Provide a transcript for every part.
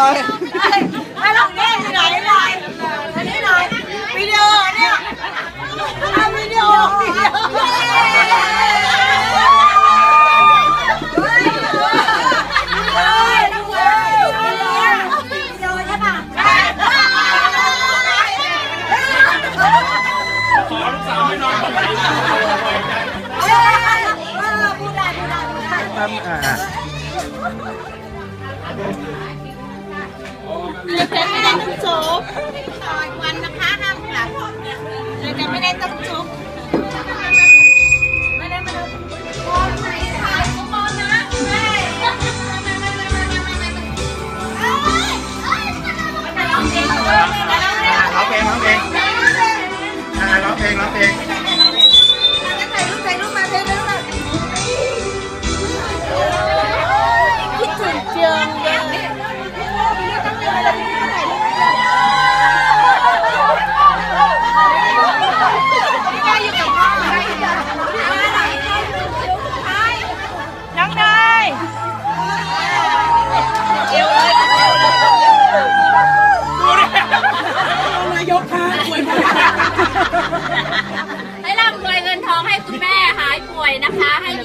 哎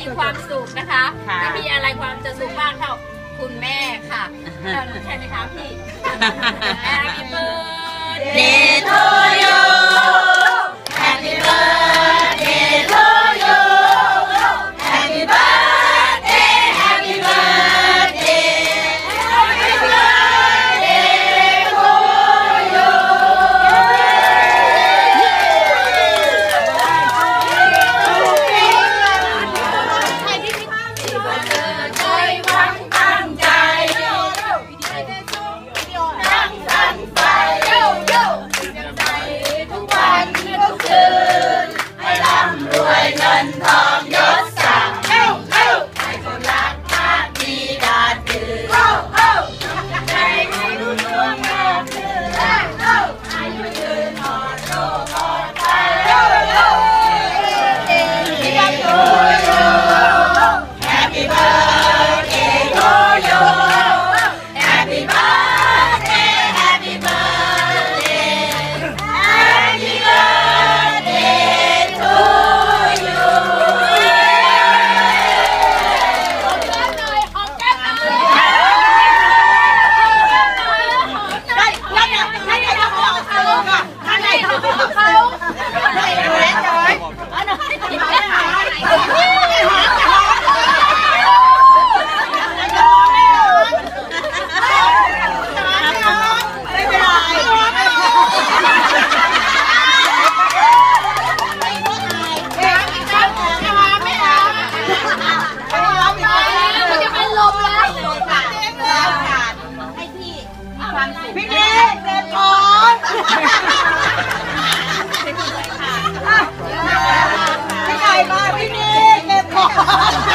ีความสุขนะคะค่ะ ไม่มีอะไรความจะสุขบ้างเท่าคุณแม่ค่ะใช่ไหมคะพี่ Happy birthday to you พี่นิดเสร็จก่อนพี่ไก่มาพี่นิดเสร็จก่อน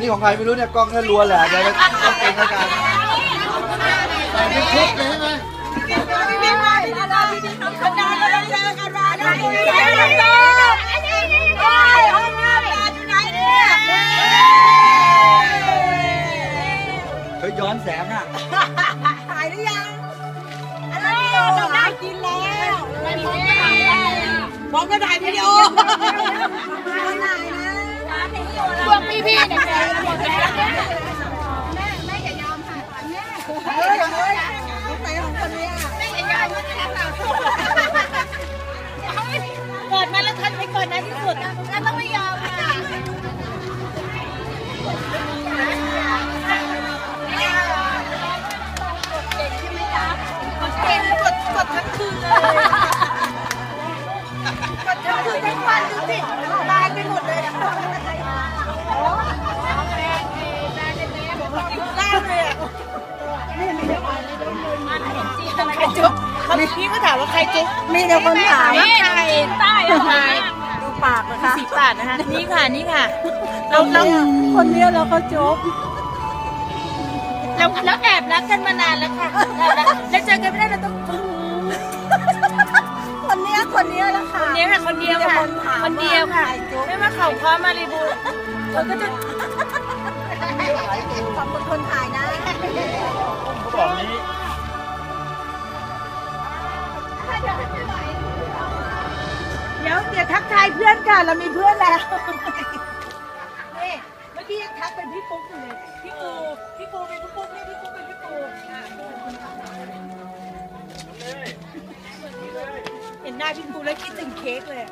นี่ของใครไม่รู้เนี่ยกล้องเนี่ยรัวแหละเดี๋ยวเราต้องเป็นกันกันใส่เป็นชุดเลยใช่ไหมเจอกันมาได้ไหมโอ้ยห้อนแปดอยู่ไหนเนี่ยเฮ้ยย้อนแสงอะถ่ายหรือยังอันนั้นวิดีโอได้กินแล้วบอกก็ถ่ายวิดีโอคนไหนนะ พวกพี่ๆเนี่ยแกหมดแล้ว เฮ้ยเฮ้ยสงสัยของคนนี้อะเกิดมาแล้วทันไปก่อนนะที่สุดแล้วต้องไม่ยอมค่ะเก่งกดกดทั้งคืนเลยกดทั้งคืนทั้งวันดูสิ ใครจุ๊บพี่ก็ถามว่าใครจุ๊บมีแต่คนถามว่าใครใต้อะค่ะดูปากนะคะสีปาดนะคะนี่ค่ะนี่ค่ะเราเราคนเนี้ยเราก็จุ๊บเราเราแอบรักกันมานานแล้วค่ะแอบรักแล้วเจอกันไม่ได้เราต้องคนเนี้ยคนเนี้ยนะคะคนเดียวค่ะคนเดียวค่ะมีแต่คนถามคนเดียวค่ะว่าใครจุ๊บไม่ว่าเขาคว้ามารีบูเธอก็จะขอบคุณคนถ่ายนะเขาบอกนี้ เดี๋ยวเดี๋ยวทักทายเพื่อนค่ะเรามีเพื่อนแล้วนี่เมื่อกี้ยังทักเป็นพี่ปุ๊กอยู่เลยพี่ปูพี่ปูเป็นพี่ปุ๊กนี่พี่ปุ๊กเป็นพี่ปูเห็นหน้าพี่ปูแล้วคิดถึงเค้กเลย